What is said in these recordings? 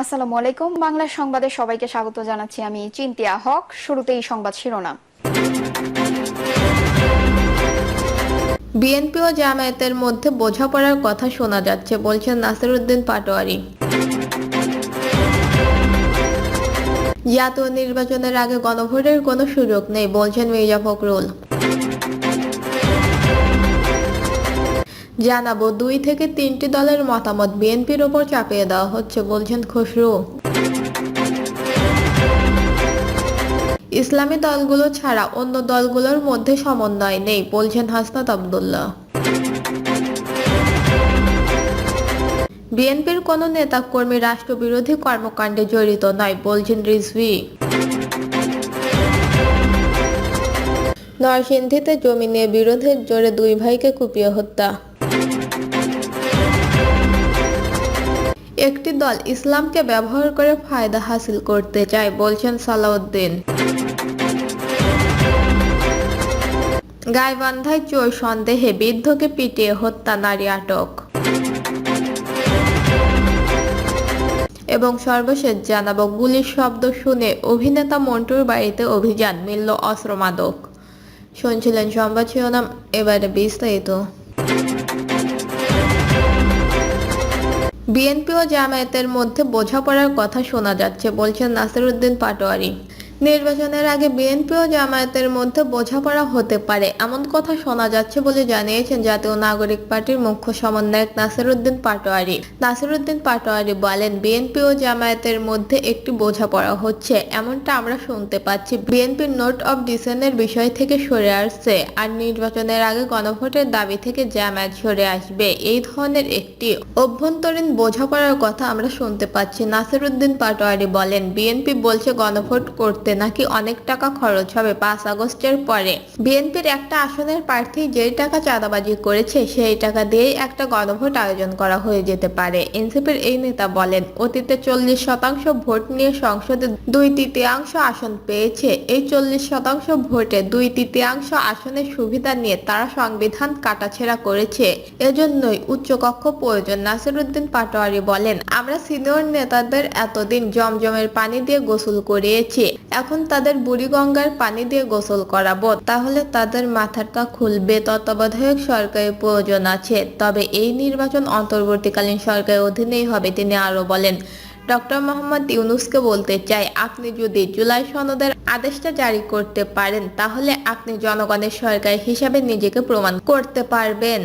আসসালামু আলাইকুম। বাংলা সংবাদে সবাইকে স্বাগত জানাচ্ছি আমি চিন্তিয়া হক। শুরুতেই সংবাদ শিরোনাম। বিএনপি ও জামায়াতের মধ্যে বোঝাপড়ার কথা শোনা যাচ্ছে, বলছেন নাসিরুদ্দিন পাটোয়ারি। জাতীয় নির্বাচনের আগে গণভোটের কোনো সুযোগ নেই, বলছেন মির্জা ফখরুল। জানাব, দুই থেকে তিনটি দলের মতামত বিএনপির ওপর চাপিয়ে দেওয়া হচ্ছে, বলছেন খসরু। ইসলামী দলগুলো ছাড়া অন্য দলগুলোর মধ্যে সমন্বয় নেই, বলছেন হাসনাত আবদুল্লাহ। বিএনপির কোনো নেতাকর্মী রাষ্ট্রবিরোধী কর্মকাণ্ডে জড়িত নয়, বলছেন রিজভি। নরসিংদীতে জমি নিয়ে বিরোধের জোরে দুই ভাইকে কুপিয়ে হত্যা। একটি দল ইসলামকে ব্যবহার করে ফায়দা হাসিল করতে চায়, বলছেন সালাউদ্দিন। গাইবান্ধায় চোর সন্দেহে বৃদ্ধকে পিটিয়ে হত্যা, নারী আটক। এবং সর্বশেষ জানাব, গুলির শব্দ শুনে অভিনেতা মন্টুর বাড়িতে অভিযান, মিলল অস্ত্র মাদক। শুনছিলেন সংবাদ শিরোনাম, এবারে বিস্তারিত। বিএনপি ও জামায়াতের মধ্যে বোঝাপড়ার কথা শোনা যাচ্ছে বলছেন নাসিরউদ্দিন পাটোয়ারি। নির্বাচনের আগে বিএনপি ও জামায়াতের মধ্যে বোঝাপড়া হতে পারে। এমন কথা শোনা যাচ্ছে বলে জানিয়েছেন জাতীয় নাগরিক পার্টির মুখ্য সমন্বয়ক নাসিরুদ্দিন পাটোয়ারি। নাসিরুদ্দিন পাটোয়ারি বলেন, বিএনপি ও জামায়াতের মধ্যে একটি বোঝাপড়া হচ্ছে। এমনটা আমরা শুনতে পাচ্ছি। বিএনপির নোট অফ ডিসেনের বিষয় থেকে সরে আসছে আর নির্বাচনের আগে গণভোটের দাবি থেকে জামায়াত সরে আসবে। এই ধরনের একটি অভ্যন্তরীণ বোঝাপড়ার কথা আমরা শুনতে পাচ্ছি। নাসিরুদ্দিন পাটোয়ারি বলেন, বিএনপি বলছে গণভোট করতে নাকি অনেক টাকা খরচ হবে পাঁচ আগস্টের পরে। বিএনপির একটা আসনের প্রার্থী যেই টাকা চাঁদাবাজি করেছে, সেই টাকা দিয়েই একটা গণভোট আয়োজন করা হয়ে যেতে পারে, এনসিপির এই নেতা বলেন। অতীতে চল্লিশ শতাংশ ভোট নিয়ে সংসদে দুই তৃতীয়াংশ আসন পেয়েছে। এই চল্লিশ শতাংশ ভোটে দুই তৃতীয়াংশ আসনের সুবিধা নিয়ে তারা সংবিধান কাটাছেড়া করেছে। এজন্যই উচ্চকক্ষ প্রয়োজন। নাসিরুদ্দিন পাটোয়ারি বলেন, আমরা সিনিয়র নেতাদের এতদিন জমজমের পানি দিয়ে গোসল করিয়েছি। এখন তাদের বুড়িগঙ্গার পানি দিয়ে গোসল করাবো। তাহলে তাদের মাথাটা খুলবে তত্ত্বাবধায়ক সরকারের প্রয়োজন আছে। তবে এই নির্বাচন অন্তর্বর্তীকালীন সরকারের অধীনেই হবে, তিনি আরও বলেন। ডক্টর মোহাম্মদ ইউনুসকে বলতে চাই, আপনি যদি জুলাই সনদের আদেশটা জারি করতে পারেন, তাহলে আপনি জনগণের সরকার হিসাবে নিজেকে প্রমাণ করতে পারবেন।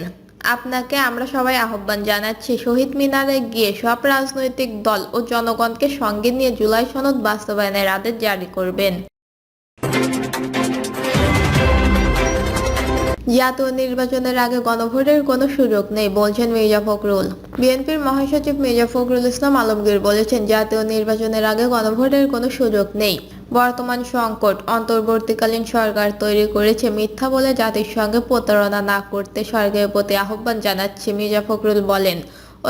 আপনাকে আমরা সবাই আহ্বান জানাচ্ছি, শহীদ মিনারে গিয়ে সব রাজনৈতিক দল ও জনগণকে সঙ্গে নিয়ে জুলাই সনদ বাস্তবায়নের আদেশ জারি করবেন। জাতীয় নির্বাচনের আগে গণভোটের কোনো সুযোগ নেই, বলছেন মির্জা ফখরুল। বিএনপির মহাসচিব মির্জা ফখরুল ইসলাম আলমগীর বলেছেন, জাতীয় নির্বাচনের আগে গণভোটের কোনো সুযোগ নেই। বর্তমান সংকট অন্তর্বর্তীকালীন সরকার তৈরি করেছে মিথ্যা বলে জাতির সঙ্গে প্রতারণা না করতে সরকারের প্রতি আহ্বান জানাচ্ছে মির্জা ফখরুল বলেন,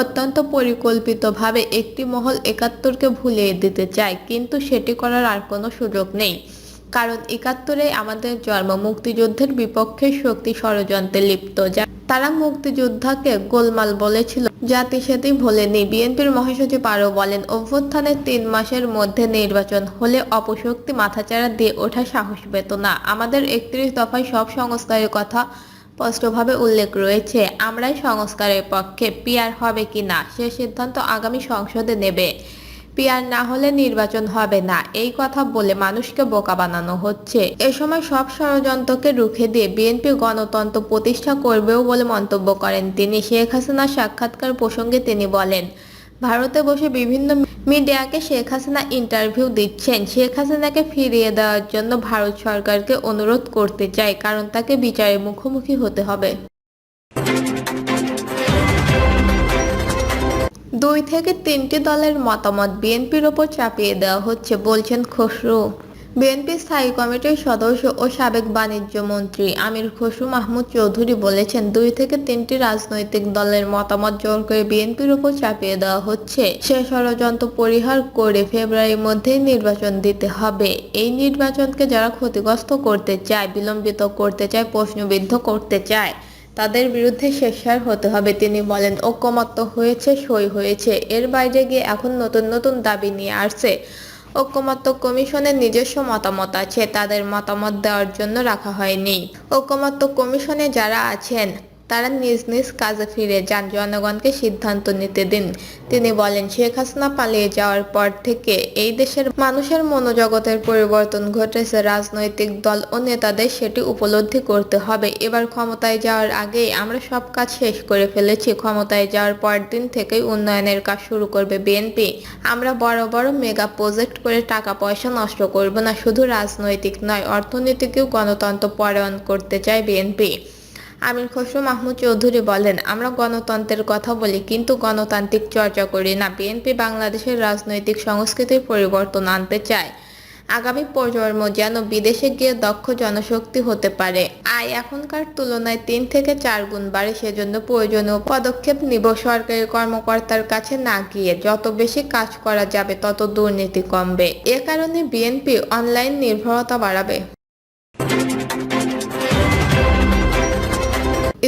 অত্যন্ত পরিকল্পিতভাবে একটি মহল একাত্তরকে ভুলিয়ে দিতে চায়, কিন্তু সেটি করার আর কোনো সুযোগ নেই। কারণ একাত্তরে আমাদের জন্ম মুক্তিযুদ্ধের বিপক্ষে শক্তি ষড়যন্ত্রে লিপ্ত, যা তারা মুক্তিযোদ্ধাকে গোলমাল বলেছিল। জাতি সেটি ভোলেনি। বিএনপির মহাসচিব আরও বলেন অভ্যুত্থানের তিন মাসের মধ্যে নির্বাচন হলে অপশক্তি মাথাচাড়া দিয়ে ওঠা সাহস পেত না। আমাদের একত্রিশ দফায় সব সংস্কারের কথা স্পষ্টভাবে উল্লেখ রয়েছে। আমরাই সংস্কারের পক্ষে পিয়ার হবে কি না সে সিদ্ধান্ত আগামী সংসদে নেবে। পিয়ার না হলে নির্বাচন হবে না। এই কথা বলে মানুষকে বোকা বানানো হচ্ছে। এ সময় সব ষড়যন্ত্রকে রুখে দিয়ে বিএনপি গণতন্ত্র প্রতিষ্ঠা করবেও বলে মন্তব্য করেন তিনি। শেখ হাসিনার সাক্ষাৎকার প্রসঙ্গে তিনি বলেন, ভারতে বসে বিভিন্ন মিডিয়াকে শেখ হাসিনা ইন্টারভিউ দিচ্ছেন। শেখ হাসিনাকে ফিরিয়ে দেওয়ার জন্য ভারত সরকারকে অনুরোধ করতে চাই, কারণ তাকে বিচারের মুখোমুখি হতে হবে। দুই থেকে তিনটি দলের মতামত বিএনপির ওপর চাপিয়ে দেওয়া হচ্ছে, বলছেন খসরু। বিএনপি স্থায়ী কমিটির সদস্য ও সাবেক বাণিজ্য মন্ত্রী আমির খসরু মাহমুদ চৌধুরী বলেছেন, দুই থেকে তিনটি রাজনৈতিক দলের মতামত জোর করে বিএনপির উপর চাপিয়ে দেওয়া হচ্ছে। সে ষড়যন্ত্র পরিহার করে ফেব্রুয়ারির মধ্যেই নির্বাচন দিতে হবে। এই নির্বাচনকে যারা ক্ষতিগ্রস্ত করতে চায়, বিলম্বিত করতে চায়, প্রশ্নবিদ্ধ করতে চায় তাদের বিরুদ্ধে শেষার হতে হবে। তিনি বলেন, ঐক্যমত্য হয়েছে, সই হয়েছে। এর বাইরে গিয়ে এখন নতুন নতুন দাবি নিয়ে আসছে। ঐক্যমত্য কমিশনের নিজস্ব মতামত আছে। তাদের মতামত দেওয়ার জন্য রাখা হয়নি। ঐক্যমত্য কমিশনে যারা আছেন তারা নিজ নিজ কাজে ফিরে যান। জনগণকে সিদ্ধান্ত নিতে দিন। তিনি বলেন, শেখ হাসিনা পালিয়ে যাওয়ার পর থেকে এই দেশের মানুষের মনোজগতের পরিবর্তন ঘটেছে। রাজনৈতিক দল ও নেতাদের সেটি উপলব্ধি করতে হবে। এবার ক্ষমতায় যাওয়ার আগেই আমরা সব কাজ শেষ করে ফেলেছি। ক্ষমতায় যাওয়ার পর দিন থেকেই উন্নয়নের কাজ শুরু করবে বিএনপি। আমরা বড় বড় মেগা প্রজেক্ট করে টাকা পয়সা নষ্ট করব না। শুধু রাজনৈতিক নয়, অর্থনীতিকেও গণতন্ত্র পরায়ণ করতে চায় বিএনপি। আমির খসরু মাহমুদ চৌধুরী বলেন, আমরা গণতন্ত্রের কথা বলি, কিন্তু গণতান্ত্রিক চর্চা করি না। বিএনপি বাংলাদেশের রাজনৈতিক সংস্কৃতির পরিবর্তন আনতে চায়। আগামী প্রজন্ম যেন বিদেশে গিয়ে দক্ষ জনশক্তি হতে পারে। আয় এখনকার তুলনায় তিন থেকে চার গুণ বাড়ে, সেজন্য প্রয়োজনীয় পদক্ষেপ নিব। সরকারি কর্মকর্তার কাছে না গিয়ে যত বেশি কাজ করা যাবে, তত দুর্নীতি কমবে। এ কারণে বিএনপি অনলাইন নির্ভরতা বাড়াবে।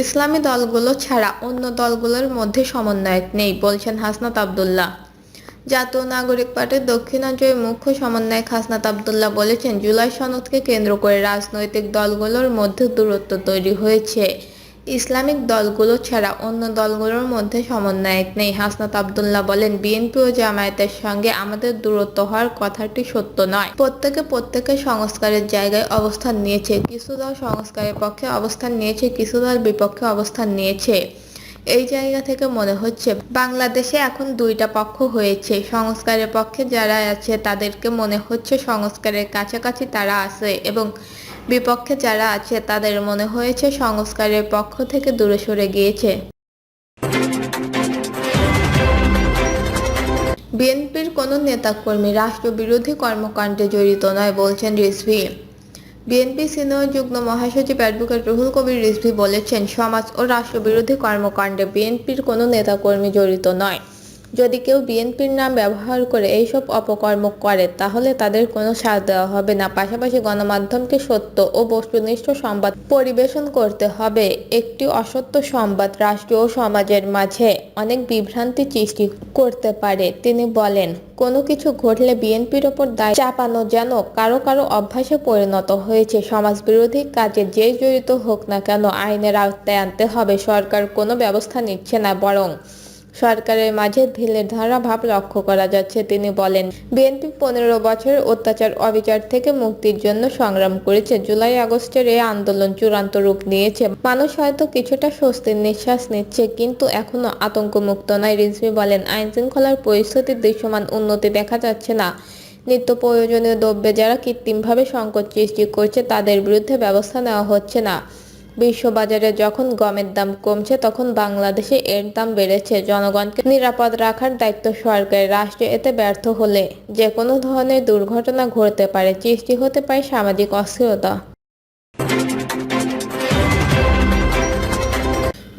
ইসলামী দলগুলো ছাড়া অন্য দলগুলোর মধ্যে সমন্বয়ক নেই, বলছেন হাসনাত আবদুল্লাহ। জাতীয় নাগরিক পার্টির দক্ষিণাঞ্চলের মুখ্য সমন্বয়ক হাসনাত আবদুল্লাহ বলেছেন, জুলাই সনদকে কেন্দ্র করে রাজনৈতিক দলগুলোর মধ্যে দূরত্ব তৈরি হয়েছে। ইসলামিক দলগুলো ছাড়া অন্য দলগুলোর মধ্যে সমন্বয়ক নেই। হাসনাত আবদুল্লাহ বলেন, বিএনপি ও জামায়াতের সঙ্গে আমাদের দূরত্ব হওয়ার কথাটি সত্য নয়। প্রত্যেকে প্রত্যেকের সংস্কারের জায়গায় অবস্থান নিয়েছে। কিছু দল সংস্কারের পক্ষে অবস্থান নিয়েছে, কিছু দল বিপক্ষে অবস্থান নিয়েছে। এই জায়গা থেকে মনে হচ্ছে, বাংলাদেশে এখন দুইটা পক্ষ হয়েছে। সংস্কারের পক্ষে যারা আছে, তাদেরকে মনে হচ্ছে সংস্কারের কাছাকাছি তারা আছে এবং বিপক্ষে যারা আছে, তাদের মনে হয়েছে সংস্কারের পক্ষ থেকে দূরে সরে গিয়েছে। বিএনপির কোনো নেতাকর্মী রাষ্ট্রবিরোধী কর্মকাণ্ডে জড়িত নয়, বলছেন রিজভি। বিএনপি সিনিয়র যুগ্ম মহাসচিব অ্যাডভোকেট রুহুল কবির রিজভি বলেছেন, সমাজ ও রাষ্ট্রবিরোধী কর্মকাণ্ডে বিএনপির কোনো নেতাকর্মী জড়িত নয়। যদি কেউ বিএনপির নাম ব্যবহার করে এইসব অপকর্ম করে, তাহলে তাদের কোনো ছাড় দেওয়া হবে না। পাশাপাশি গণমাধ্যমকে সত্য ও বস্তুনিষ্ঠ সংবাদ পরিবেশন করতে হবে। একটি অসত্য সংবাদ রাষ্ট্র ও সমাজের মাঝে অনেক বিভ্রান্তি সৃষ্টি করতে পারে, তিনি বলেন। কোনো কিছু ঘটলে বিএনপির ওপর দায় চাপানো যেন কারও কারও অভ্যাসে পরিণত হয়েছে। সমাজ বিরোধী কাজে যে জড়িত হোক না কেন আইনের আওতায় আনতে হবে। সরকার কোনো ব্যবস্থা নিচ্ছে না, বরং সরকারের মাঝে ঢিলের ধারা ভাব লক্ষ্য করা যাচ্ছে, তিনি বলেন। বিএনপি পনেরো বছরের অত্যাচার, অবিচার থেকে মুক্তির জন্য সংগ্রাম করেছে, জুলাই আগস্টের এই আন্দোলন চূড়ান্ত রূপ নিয়েছে। মানুষ হয়তো কিছুটা স্বস্তির নিঃশ্বাস নিচ্ছে, কিন্তু এখনও আতঙ্কমুক্ত নয়, রিজভি বলেন। আইন শৃঙ্খলার পরিস্থিতির দৃশ্যমান, উন্নতি দেখা যাচ্ছে না। নিত্য প্রয়োজনীয় দ্রব্যে যারা কৃত্রিমভাবে সংকট সৃষ্টি করছে, তাদের বিরুদ্ধে ব্যবস্থা নেওয়া হচ্ছে না। বিশ্ববাজারে যখন গমের দাম কমছে, তখন বাংলাদেশে এর দাম বেড়েছে। জনগণকে নিরাপদ রাখার দায়িত্ব সরকারের। রাষ্ট্র এতে ব্যর্থ হলে যে কোনো ধরনের দুর্ঘটনা ঘটতে পারে, সৃষ্টি হতে পারে সামাজিক অস্থিরতা।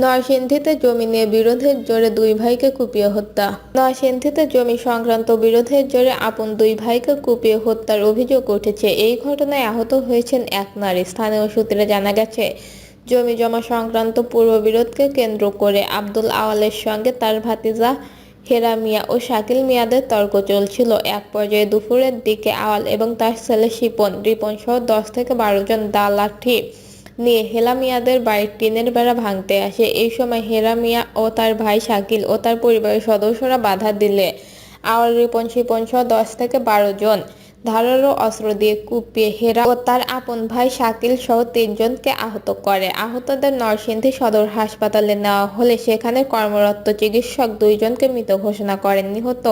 নরসিংদীতে জমি নিয়ে বিরোধের জোরে দুই ভাইকে কুপিয়ে হত্যা। নরসিংদীতে জমি সংক্রান্ত বিরোধের জোরে আপন দুই ভাইকে কুপিয়ে হত্যার অভিযোগ উঠেছে। এই ঘটনায় আহত হয়েছেন এক নারী। স্থানীয় সূত্রে জানা গেছে জমি জমা সংক্রান্ত পূর্ব বিরোধকে কেন্দ্র করে আব্দুল আওয়ালের সঙ্গে তার ভাতিজা হেরা মিয়া ও শাকিল মিয়াদের তর্ক চলছিল। এক পর্যায়ে দুপুরের দিকে আওয়াল এবং তার ছেলে শিপন, রিপন সহ দশ থেকে বারো জন দা লাঠি নিয়ে হেলা মিয়াদের বাড়ির টিনের বেড়া ভাঙতে আসে। এই সময় হেরা মিয়া ও তার ভাই শাকিল ও তার পরিবারের সদস্যরা বাধা দিলে। আওয়াল, রিপন, শিপন সহ দশ থেকে বারো জন ধারালো অস্ত্র দিয়ে কুপিয়ে হেরা ও তার আপন ভাই শাকিল সহ তিনজনকে আহত করে। আহতদের নরসিংদী সদর হাসপাতালে নেওয়া হলে সেখানে কর্মরত চিকিৎসক দুইজনকে মৃত ঘোষণা করেন। নিহত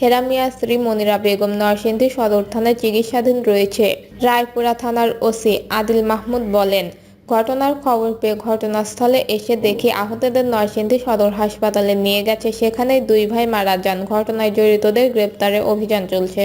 হেরা মিয়ার স্ত্রী মনিরা বেগম নরসিংদী সদর থানায় চিকিৎসাধীন রয়েছে। রায়পুরা থানার ওসি আদিল মাহমুদ বলেন, ঘটনার খবর পেয়ে ঘটনাস্থলে এসে দেখি আহতদের নরসিংদী সদর হাসপাতালে নিয়ে গেছে। সেখানেই দুই ভাই মারা যান। ঘটনায় জড়িতদের গ্রেপ্তারে অভিযান চলছে।